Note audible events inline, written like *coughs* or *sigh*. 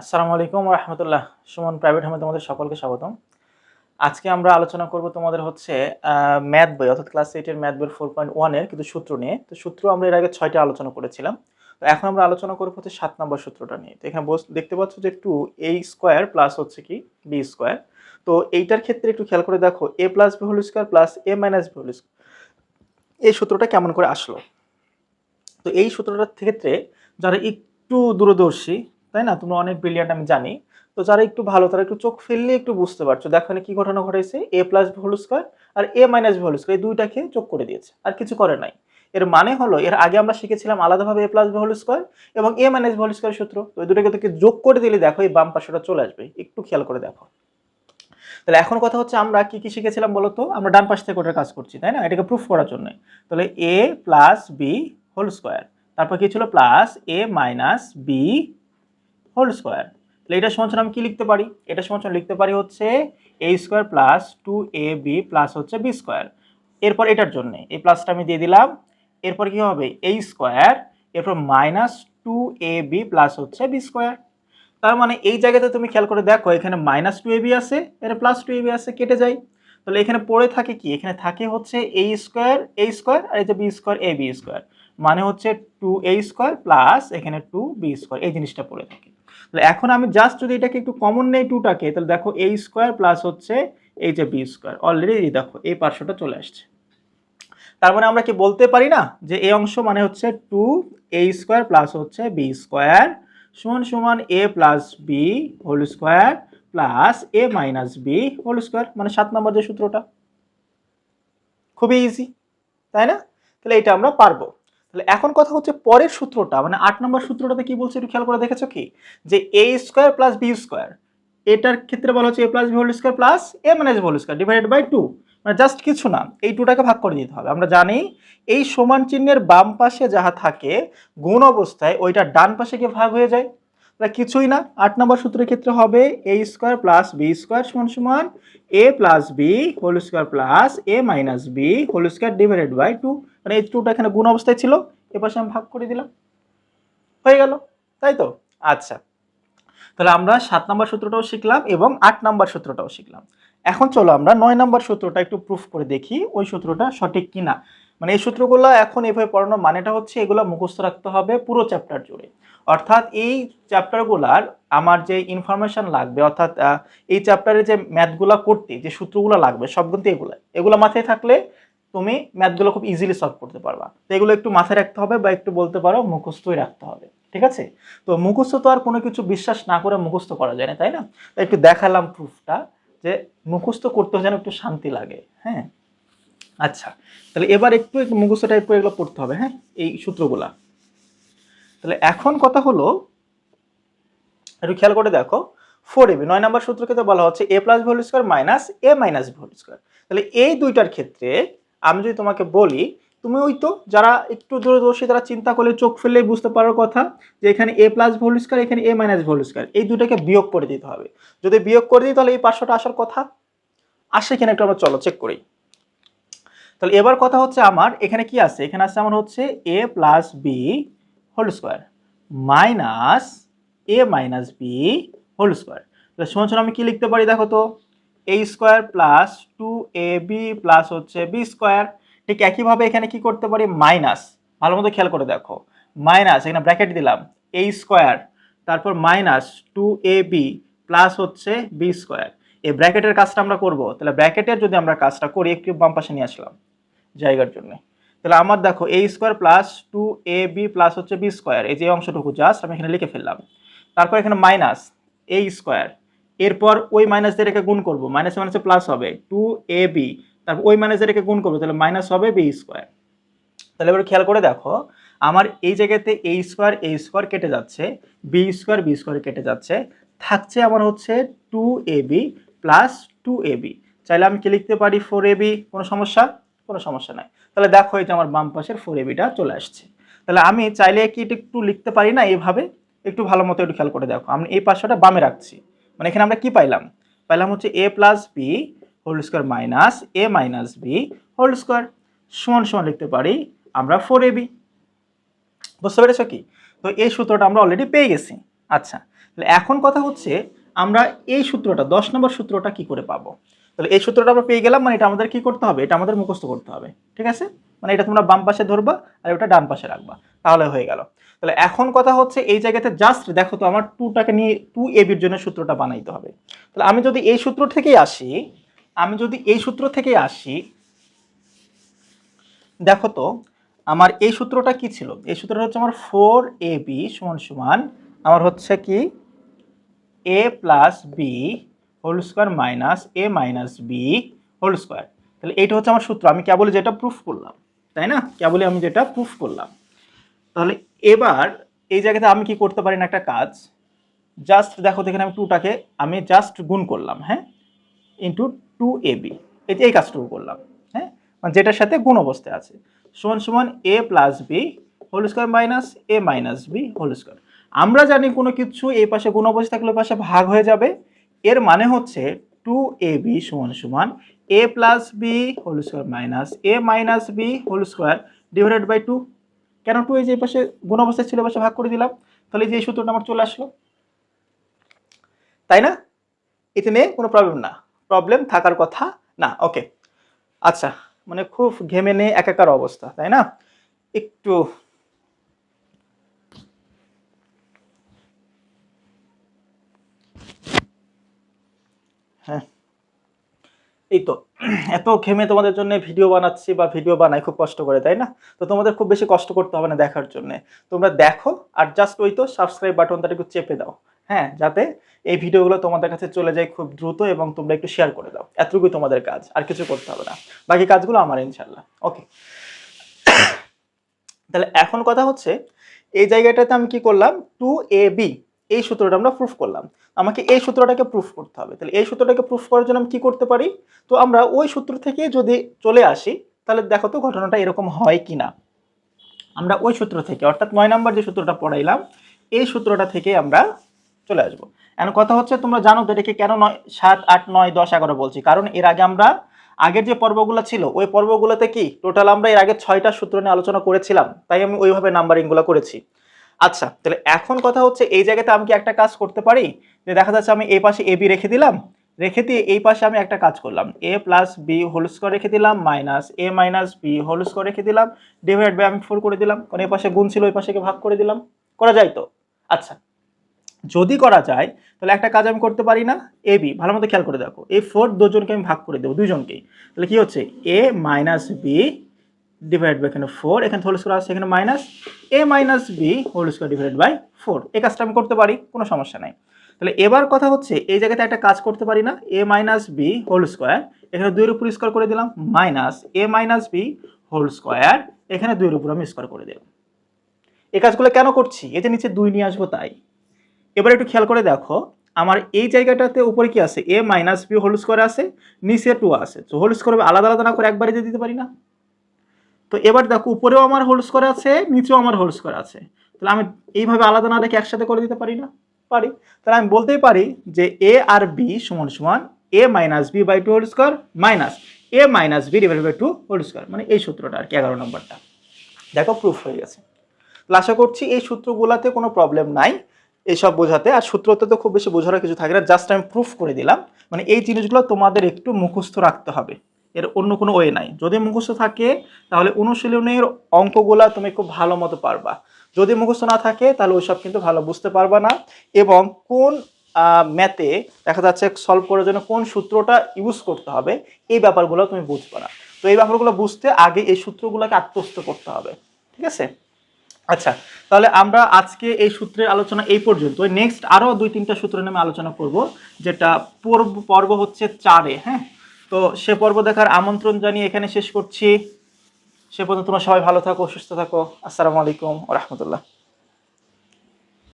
আসসালামু আলাইকুম রহমতুল্লাহ। সুমন প্রাইভেট হোমে তোমাদের সকলকে স্বাগতম। আজকে আমরা আলোচনা করব তোমাদের হচ্ছে ম্যাথ বই, অর্থাৎ ক্লাস এইটের ম্যাথ বই ফোর পয়েন্ট ওয়ানের কিন্তু সূত্র নিয়ে। তো সূত্র আমরা এর আগে ছয়টা আলোচনা করেছিলাম। তো এখন আমরা আলোচনা করব হচ্ছে সাত নম্বর সূত্রটা নিয়ে। তো এখানে দেখতে পাচ্ছ যে টু এ স্কোয়ার প্লাস হচ্ছে কি বি স্কোয়ার তো এইটার ক্ষেত্রে একটু খেয়াল করে দেখো A plus B whole square plus A minus B whole square এই সূত্রটা কেমন করে আসলো? তো এই সূত্রটার ক্ষেত্রে যারা একটু দূরদর্শী তাই না? তোমরা অনেক ব্রিলিয়ান্ট আমি জানি। তো যারা একটু ভালো, তারা একটু চোখ ফেললে একটু বুঝতে পারছ। দেখো এখানে কি ঘটনা ঘটেছে? A plus B whole square R A minus B whole square এই দুইটাকে যোগ করে দিয়েছে। আর কিছু করে নাই। এর মানে হলো, এর আগে আমরা শিখেছিলাম আলাদাভাবে এ প্লাস হোল স্কোয়ার এবং এ মাইনাস হোল স্কোয়ার সূত্র। তো এই দুটাকে তোকে যোগ করে দিলে দেখো এই বাম পাশটা চলে আসবে। একটু খেয়াল করে দেখো। তাহলে এখন কথা হচ্ছে আমরা কি কি শিখেছিলাম বলতো? আমরা ডান পাশ থেকে ওটার কাজ করছি, তাই না? এটাকে প্রুফ করার জন্য। তাহলে A plus B whole square তারপর কি ছিল? Plus A minus B whole square. তাহলে এটা সমান আমি কি লিখতে পারি? এটা সমান লিখতে পারি হচ্ছে A square plus two A B plus হচ্ছে বি স্কোয়ার। এরপর এটার জন্য, এই প্লাসটা আমি দিয়ে দিলাম। এরপর কি হবে? এ স্কোয়ার, এরপর minus two A B plus হচ্ছে বি স্কোয়ার। তার মানে এই জায়গাতে তুমি খেয়াল করে দেখো, এখানে মাইনাস টু এ বি আছে এর প্লাস টু এ বি আছে, কেটে যায়। তাহলে এখানে পড়ে থাকে কি? এখানে থাকে হচ্ছে এ স্কোয়ার এ স্কোয়ার, আর এই যে B square A B square. মানে হচ্ছে টু এ স্কোয়ার প্লাস এখানে টু বি স্কোয়ার। এই জিনিসটা পড়ে থাকে। তাহলে এখন আমি জাস্ট যদি এটাকে একটু কমন নেই টুটাকে তাহলে দেখো এ স্কোয়ার প্লাস হচ্ছে এই যে বি স্কোয়ার অলরেডি দেখো, এই পার্শ্বটা চলে আসছে। তার মানে আমরা কি বলতে পারি না যে এই অংশ মানে হচ্ছে টু এ স্কোয়ার প্লাস হচ্ছে বি স্কোয়ার সমান সমান A plus B whole square plus A minus B whole square মানে সাত নম্বর যে সূত্রটা। খুবই ইজি তাই না? তাহলে এটা আমরা পারব। তাহলে এখন কথা হচ্ছে পরের সূত্রটা মানে আট নম্বর সূত্রটাতে কি বলছে একটু খেয়াল করে দেখেছ কি? যে A square plus B square এটার ক্ষেত্রে বলা হচ্ছে A plus B whole square plus A minus whole square divided by two মানে জাস্ট কিছু না, এই টুটাকে ভাগ করে দিতে হবে। আমরা জানি এই সমান চিহ্নের বাম পাশে যাহা থাকে, গুণ অবস্থায় ওইটা ডান পাশে গিয়ে ভাগ হয়ে যায়। তাহলে কিছুই না। আট নম্বর সূত্রের ক্ষেত্রে হবে A square plus B square সমান সমান A plus B whole square plus A minus B whole square divided by two মানে এই টুটা এখানে গুণ অবস্থায় ছিল। এ পাশে আমি ভাগ করে দিলাম। হয়ে গেল। তাই তো? আচ্ছা। তাহলে আমরা সাত নম্বর সূত্রটাও শিখলাম এবং আট নম্বর সূত্রটাও শিখলাম। এখন চলো আমরা নয় নম্বর সূত্রটা একটু প্রুফ করে দেখি, ওই সূত্রটা সঠিক কিনা। মানে এই সূত্রগুলো এখন এভাবে পড়ানোর মানেটা হচ্ছে এগুলো মুখস্থ রাখতে হবে পুরো চ্যাপ্টার জুড়ে। অর্থাৎ এই চ্যাপ্টারগুলার আমার যে ইনফরমেশন লাগবে, অর্থাৎ এই চ্যাপ্টারে যে ম্যাথগুলো করতে, যে সূত্রগুলো লাগবে, সব কিন্তু এগুলো। এগুলো মাথায় থাকলে তুমি ম্যাথগুলো খুব ইজিলি সলভ করতে পারবা। তো এগুলো একটু মাথায় রাখতে হবে বা একটু বলতে পারো, মুখস্থই রাখতে হবে, ঠিক আছে? তো মুখস্থ তো আর কোনো কিছু বিশ্বাস না করে মুখস্থ করা যায় না, তাই না? একটু দেখালাম প্রুফটা যে মুখস্থ করতেও যেন একটু শান্তি লাগে হ্যাঁ? আচ্ছা তাহলে এবার একটু মুখস্থ টাইপ করে এগুলো পড়তে হবে হ্যাঁ? এই সূত্রগুলা। তাহলে এখন কথা হলো, একটু খেয়াল করে দেখো ফোর এবি নয় নম্বর সূত্র ক্ষেত্রে বলা হচ্ছে A plus whole square minus A minus whole square তাহলে এই দুইটার ক্ষেত্রে আমি যদি তোমাকে বলি, তুমি ওই তো যারা একটু দূরদর্শী, তারা চিন্তা করলে চোখ ফেললেই বুঝতে পারার কথা, যে এখানে এ প্লাস ভোল স্কোয়ার এখানে এ মাইনাস ভোল স্কোয়ার এই দুটাকে বিয়োগ করে দিতে হবে। যদি বিয়োগ করে দিই, তাহলে এই পাঁচশোটা আসার কথা। আসে কিনা একটু আমরা চলো চেক করি। তাহলে এবার কথা হচ্ছে আমার, এখানে কি আছে? এখানে আছে আমার হচ্ছে A plus B whole square minus A minus B whole square তাহলে সমান আমি কি লিখতে পারি দেখো তো? A square plus two A B plus হচ্ছে বি স্কোয়ার ঠিক একইভাবে এখানে কি করতে পারি? মাইনাস ভালো মতো খেয়াল করে দেখো। মাইনাস এখানে ব্র্যাকেট দিলাম। এ স্কোয়ার তারপর minus two A B plus হচ্ছে বি স্কোয়ার এই ব্র্যাকেটের কাজটা আমরা করব। তাহলে ব্র্যাকেটের যদি আমরা কাজটা করি, একটু বাম পাশে নিয়ে আসলাম। জায়গার জন্য। তাহলে আমার দেখো A square plus two A B plus হচ্ছে বি স্কোয়ার এই যে অংশটুকু জাস্ট আমি এখানে লিখে ফেললাম। তারপর এখানে মাইনাস এ স্কোয়ার এরপর ওই মাইনাস দিয়ে রেখে গুণ করব মাইনাস মাইনাসে প্লাস হবে টু এ বি তারপর ওই মাইনাস দিয়ে রেখে গুণ করব, তাহলে মাইনাস হবে বি স্কোয়ার তাহলে এবার খেয়াল করে দেখো, আমার এই জায়গাতে এ স্কোয়ার এ স্কোয়ার কেটে যাচ্ছে বি স্কোয়ার বি স্কোয়ার কেটে যাচ্ছে, থাকছে আমার হচ্ছে two A B plus two A B চাইলে আমি কি লিখতে পারি ফোর এ বি কোনো সমস্যা? কোনো সমস্যা নাই। তাহলে দেখো এই যে আমার বাম পাশের ফোর এবিটা চলে আসছে। তাহলে আমি চাইলে কি এটা একটু লিখতে পারি না এইভাবে? একটু ভালো মতো একটু খেয়াল করে দেখো। আমি এই পাশটা বামে রাখছি। মানে এখানে আমরা কি পাইলাম? পাইলাম হচ্ছে A plus B whole square minus A minus B whole square সমান সমান লিখতে পারি আমরা ফোর এবি বুঝতে পেরেছ কি? তো এই সূত্রটা আমরা অলরেডি পেয়ে গেছি। আচ্ছা তাহলে এখন কথা হচ্ছে আমরা এই সূত্রটা, দশ নম্বর সূত্রটা কি করে পাবো? তাহলে এই সূত্রটা আমরা পেয়ে গেলাম মানে এটা আমাদের কি করতে হবে? এটা আমাদের মুখস্থ করতে হবে, ঠিক আছে? মানে এটা তোমরা বাম পাশে ধরবা আর ওটা ডান পাশে রাখবা, তাহলে হয়ে গেল। তাহলে এখন কথা হচ্ছে এই জায়গাতে জাস্ট দেখো তো আমার টুটাকে নিয়ে টু এ বির জন্য সূত্রটা বানাইতে হবে। তাহলে আমি যদি এই সূত্র থেকেই আসি, আমি যদি এই সূত্র থেকেই আসি, দেখো তো আমার এই সূত্রটা কি ছিল? এই সূত্রটা হচ্ছে আমার ফোর এ বি সমান সমান আমার হচ্ছে কি? A plus B whole square minus A minus B whole square তাহলে এইটা হচ্ছে আমার সূত্র। আমি কেবলই যেটা প্রুফ করলাম, তাই না? কেবলই আমি যেটা প্রুফ করলাম। তাহলে এবার এই জায়গাতে আমি কি করতে পারি না একটা কাজ? জাস্ট দেখো এখানে আমি টুটাকে আমি জাস্ট গুণ করলাম হ্যাঁ? ইন্টু টু এ বি এই এই কাজটুকু করলাম হ্যাঁ? মানে যেটার সাথে গুণ অবস্থায় আছে। সমান সমান A plus B whole square minus A minus B whole square আমরা জানি কোনো কিছু এই পাশে গুণ অবস্থা থাকলে পাশে ভাগ হয়ে যাবে। এর মানে হচ্ছে টু এ বি সমান সমান A plus B whole square minus A minus B whole square divided by two কেন টু এই যে পাশে গুণ অবস্থায় ছিল পাশে ভাগ করে দিলাম, তাহলে যে সূত্রটা আমার চলে আসলো। তাই না? এতে নিয়ে কোনো প্রবলেম না। প্রবলেম থাকার কথা না। ওকে আচ্ছা মানে খুব ঘেমে নিয়ে একাকার অবস্থা, তাই না? একটু হ্যাঁ। এই তো, এত ঘেমে তোমাদের জন্য ভিডিও বানাচ্ছি বা ভিডিও বানাই, খুব কষ্ট করে, তাই না? তো তোমাদের খুব বেশি কষ্ট করতে হবে না দেখার জন্য। তোমরা দেখো আর জাস্ট ওই তো সাবস্ক্রাইব বাটনটা একটু চেপে দাও হ্যাঁ? যাতে এই ভিডিওগুলো তোমাদের কাছে চলে যায় খুব দ্রুত এবং তোমরা একটু শেয়ার করে দাও। এতটুকুই তোমাদের কাজ, আর কিছু করতে হবে না। বাকি কাজগুলো আমার ইনশাল্লাহ ওকে *coughs* তাহলে এখন কথা হচ্ছে, এই জায়গাটাতে আমি কি করলাম? টু এ বি এই সূত্রটা আমরা প্রুফ করলাম। আমাকে এই সূত্রটাকে প্রুফ করতে হবে। তাহলে এই সূত্রটাকে প্রুফ করার জন্য আমি কি করতে পারি? তো আমরা ওই সূত্র থেকে যদি চলে আসি, তাহলে দেখো তো ঘটনাটা এরকম হয় কি না। আমরা ওই সূত্র থেকে, অর্থাৎ নয় নাম্বার যে সূত্রটা পড়াইলাম, এই সূত্রটা থেকে আমরা চলে আসব। এখন কথা হচ্ছে, তোমরা জানো তো এটাকে কেন নয়, সাত, আট, নয়, দশ, এগারো বলছি। কারণ এর আগে আমরা, আগের যে পর্বগুলো ছিল, ওই পর্বগুলোতে কি? টোটাল আমরা এর আগে ছয়টা সূত্র নিয়ে আলোচনা করেছিলাম। তাই আমি ওইভাবে নাম্বারিংগুলো করেছি। আচ্ছা তাহলে এখন কথা হচ্ছে এই জায়গাতে আমি কি একটা কাজ করতে পারি? যে দেখা যাচ্ছে আমি এই পাশে এ, বি রেখে দিলাম, রেখে দিয়ে এই পাশে আমি একটা কাজ করলাম। A plus B whole square রেখে দিলাম minus A minus B whole square রেখে দিলাম ডিভাইড বাই আমি ফোর করে দিলাম, কারণ এ পাশে গুণ ছিল, ওই পাশেকে ভাগ করে দিলাম, করা যায় তো? আচ্ছা যদি করা যায়, তাহলে একটা কাজ আমি করতে পারি না, এ, বি, ভালো মতো খেয়াল করে দেখো, এই ফোর দুজনকে আমি ভাগ করে দেবো দুজনকেই তাহলে কি হচ্ছে? A minus B divide by এখানে ফোর এখানে হোল স্কোয়ার আছে, এখানে minus A minus B whole square divide by four এই কাজটা আমি করতে পারি, কোনো সমস্যা নাই। তাহলে এবার কথা হচ্ছে, এই জায়গাতে একটা কাজ করতে পারি না A minus B whole square এখানে দুইয়ের উপর স্কোয়ার করে দিলাম minus A minus B whole square এখানে দুইয়ের উপর আমি স্কোয়ার করে দিলাম এই কাজগুলো কেন করছি? এই যে নিচে দুই নিয়ে আসব তাই। এবার একটু খেয়াল করে দেখো, আমার এই জায়গাটাতে উপরে কি আছে? A minus B whole square আছে, নিচে টু আছে। তো হোল স্কোয়ার আলাদা আলাদা না করে একবারে দিয়ে দিতে পারি না? তো এবার দেখো, উপরেও আমার হোল স্কোয়ার আছে, নিচেও আমার হোল স্কোয়ার আছে। তাহলে আমি এইভাবে আলাদা না রেখে একসাথে করে দিতে পারি না? পারি। তাহলে আমি বলতেই পারি যে এ আর বি সমান সমান A minus B by two whole square minus A minus B divide by two whole square মানে এই সূত্রটা আর কি, এগারো নম্বরটা। দেখো প্রুফ হয়ে গেছে। তাহলে আশা করছি এই সূত্রগুলোতে কোনো প্রবলেম নাই। এইসব বোঝাতে। আর সূত্রতে তো খুব বেশি বোঝার কিছু থাকে না। জাস্ট আমি প্রুফ করে দিলাম। মানে এই জিনিসগুলো তোমাদের একটু মুখস্থ রাখতে হবে। এর অন্য কোনো ওয়ে নাই। যদি মুখস্থ থাকে, তাহলে অনুশীলনের অঙ্কগুলা তুমি খুব ভালো মতো পারবা। যদি মুখস্থ না থাকে, তাহলে ওইসব কিন্তু ভালো বুঝতে পারবা না। এবং কোন ম্যাথে দেখা যাচ্ছে সলভ করার জন্য কোন সূত্রটা ইউজ করতে হবে, এই ব্যাপারগুলো তুমি বুঝবে না। তো এই ব্যাপারগুলো বুঝতে আগে এই সূত্রগুলোকে আত্মস্থ করতে হবে। ঠিক আছে? আচ্ছা তাহলে আমরা আজকে এই সূত্রের আলোচনা এই পর্যন্ত নেক্সট আরও দুই তিনটা সূত্র নিয়ে আলোচনা করব, যেটা পর্ব পর্ব হচ্ছে চারে হ্যাঁ? তো সে পর্ব দেখার আমন্ত্রণ জানিয়ে এখানে শেষ করছি। সে পর্যন্ত তোমরা সবাই ভালো থাকো, সুস্থ থাকো। আসসালামু আলাইকুম রহমতুল্লাহ।